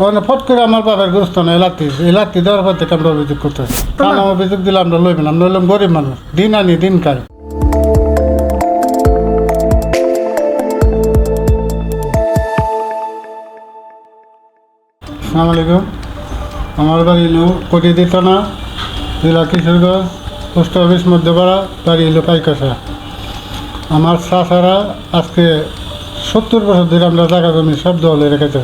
ওখানে ফট করে আমার বাবার গুরুস্থান এলাতি এলাতি দেওয়ার পর থেকে আমরা অভিযোগ করতেছি কারণ অভিযোগ দিলে আমরা লইবেন আমরা হইলাম গরিব মানুষ। দিন আনি দিন খাই সালাম আলাইকুম। আমার বাড়ি হলো কোটি দিতনা জেলা কিশোরগঞ্জ পোস্ট অফিস মধ্যপাড়া বাড়ি হলো পাইকাসা আমার চাষারা আজকে সত্তর বছর ধরে আমরা জায়গা জমি সব দলে রেখেছে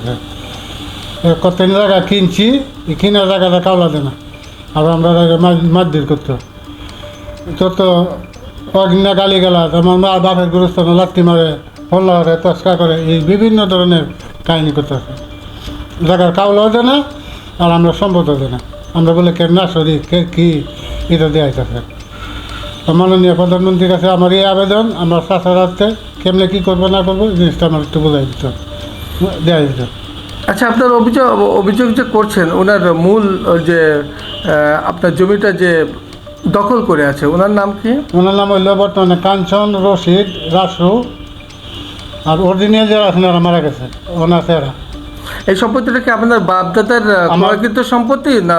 কত জায়গা কিনছি, এই কিনা জায়গাটা কাওলা দেয় না। আর আমরা মারধর করতো যত অগ্না গালি গালা আমার মা বাপের গুরুস্থানে লাত্তি মারে, হল্লা করে, তস্কা করে, এই বিভিন্ন ধরনের কাহিনী করতেছে জায়গার কাউলাও দেয় না, আর আমরা সম্পদ দেয় না। আমরা বলে কে না সরি, কে কি, এটা দেওয়া হইতেছে মাননীয় প্রধানমন্ত্রীর কাছে আমার এই আবেদন, আমার চাষা রাখতে কেমনে কী করব না করব জিনিসটা আমার একটু বোঝাই দিত দেওয়া দিত আচ্ছা আপনার অভিযোগ অভিযোগ যে করছেন ওনার মূল যে আপনার জমিটা যে দখল করে আছে ওনার নাম কি? ওনার নাম হইল বর্তমানে কাঞ্চন রশিদ রাসু আর অরিজিনাল যারা আছেন এরা মারা গেছে ওনার এরা এই সম্পত্তিটা কি আপনার বাপদাদার ক্রয়কৃত সম্পত্তি না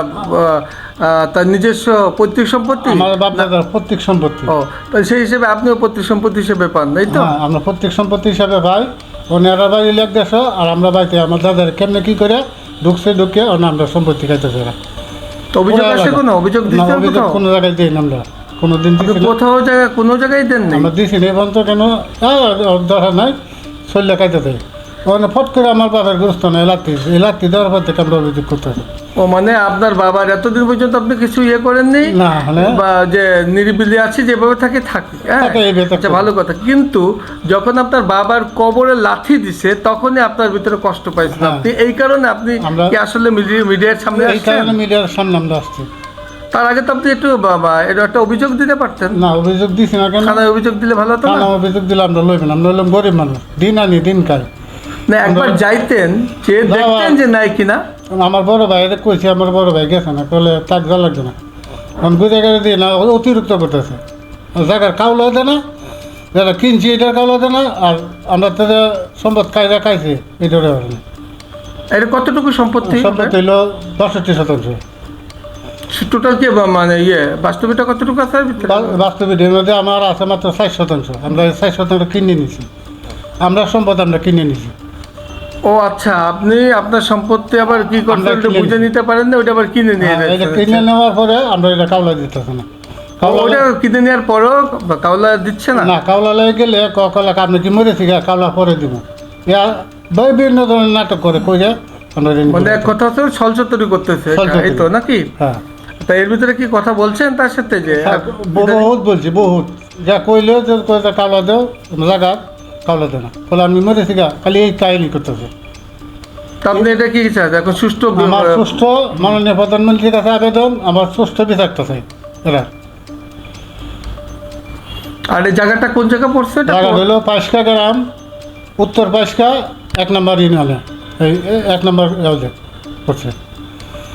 তার নিজস্ব পৈতৃক সম্পত্তি? আমার বাপ দাদার সম্পত্তি। ও সেই হিসেবে আপনিও পৈতৃক সম্পত্তি হিসেবে পান তাই তো? হ্যাঁ আমরা প্রত্যেক সম্পত্তি হিসাবে পাই। ওনারা বাড়ি লেগ গেছে আর আমরা বাড়িতে আমার দাদার কেমনে কি করে ঢুকছে ঢুকে ওনা আমরা সম্পত্তি খাইতেছে তো অভিযোগ আছে কোনো? অভিযোগ না, অভিযোগ কোনো জায়গায় দিই না আমরা। কোনো দিন আপনি কোথাও জায়গায় কোনো জায়গায় দেন নেই? আমরা দিছি না এবং তো কেন দরকার নাই শরীর খাইতে দেয় ওখানে ফট করে আমার বাবার গুরুস্থানে এলাতি এলাতি দেওয়ার পর থেকে আমরা অভিযোগ করতেছি ও মানে আপনার বাবার এতদিন পর্যন্ত আপনি কিছু ইয়ে করেননি? না মানে বা যে নিরিবিলি আছে যেভাবে থাকে থাকে হ্যাঁ। আচ্ছা ভালো কথা। কিন্তু যখন আপনার বাবার কবরে লাথি দিছে তখনই আপনার ভিতরে কষ্ট পাইছেন হ্যাঁ। আপনি। এই কারণে আপনি কি আসলে মিডিয়ার সামনে এই কারণে মিডিয়ার সামনে আমরা আসছি। তার আগে তো আপনি একটু বাবা এটা একটা অভিযোগ দিতে পারতেন। না অভিযোগ দিছি না কেন? থানায় অভিযোগ দিলে ভালো হতো না? অভিযোগ দিলে আমরা লইবেন আমরা হইলাম গরিব মানুষ। দিন আনি দিন খাই। না একবার যাইতেন যে না, দেখতেন যে নাই কিনা। আমার বড় ভাই এটা কইছে আমার বড় ভাই গেছে না কলে তাক যা লাগছে না। কারণ বুঝে গেলে দিয়ে না অতিরিক্ত করতেছে। জায়গার কাউলা দেয় না যারা কিনছি এটার কাউলা দেয় না আর আমরা তো সম্পদ কায়দা খাইছি এটার এটা কতটুকু সম্পত্তি? সম্পদ হইল বাষট্টি শতাংশ। টোটাল কি মানে ইয়ে বাস্তবিকটা কতটুকু আছে এর ভিতরে? বা- বাস্তবে এর মধ্যে আমার আছে মাত্র ষাট শতাংশ। আমরা ষাট শতাংশ কিনে নিছি। আমরা সম্পদ আমরা কিনে নিছি। ও আচ্ছা আপনি আপনার সম্পত্তি আবার কি কিনে বুঝে নিতে পারেন না ওটা আবার কিনে নিয়ে হ্যাঁ, এটা কিনে নেওয়ার পরে আমরা এটা কাউলা দিতেছে না। ওটা কিনে নেওয়ার পরও কাউলা দিচ্ছে না? না কাউলা লাগে গেলে কলা আপনি কি মরেছি কাউলা পরে দিব। ইয়া বিভিন্ন ধরনের নাটক করে আমরা ঋণ মানে কথা হচ্ছে ছলচতরি করতেছে এই তো নাকি? হ্যাঁ। তা এর ভিতরে কি কথা বলছেন? তার সাথে যে হ্যাঁ, বহুত বলছি বহুত। যা কইলে যে কইতে কাউলা দেও জায়গা না আমি মরেছি গা খালি এই কাহিনী করতেছে। আপনি এটা কি চান এখন সুষ্ঠু আমার সুস্থ মাননীয় প্রধানমন্ত্রীর কাছে আবেদন আমার সুস্থ বিচারটা চাই। এরা আর এই জায়গাটা কোন জায়গা পড়ছে এটা? জায়গা হলো পাঁচকা গ্রাম উত্তর পাঁচকা এক নম্বর ইউনিয়নে। এই এক নম্বর পড়ছে।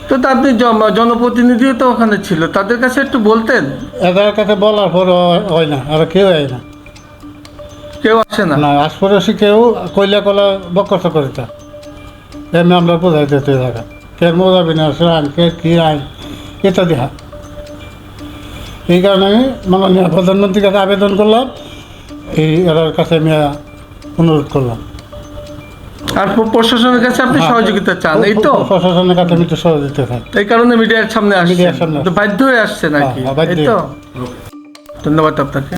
তো আপনি জন- জনপ্রতিনিধিও তো ওখানে ছিল। তাদের কাছে একটু বলতেন। এদের কাছে বলার পর হয় না আর কেউ হয় না। কেউ আসে না। না আশপাশে কেউ কইলা কলা বকর করে তা। এমনি আমরা বোঝাই দিতে থাকা। কে মোজাবি না সে আইন কে কি আইন এটা দেখা। এই কারণে আমি মাননীয় প্রধানমন্ত্রীর কাছে আবেদন করলাম। এই এরার কাছে আমি অনুরোধ করলাম। আর প্রশাসনের কাছে আপনি হ্যাঁ, সহযোগিতা চান এই তো? প্রশাসনের কাছে আমি তো সহযোগিতা চাই। এই কারণে মিডিয়ার সামনে আসছে। বাধ্য হয়ে আসছে নাকি হ্যাঁ, এই তো? ধন্যবাদ আপনাকে।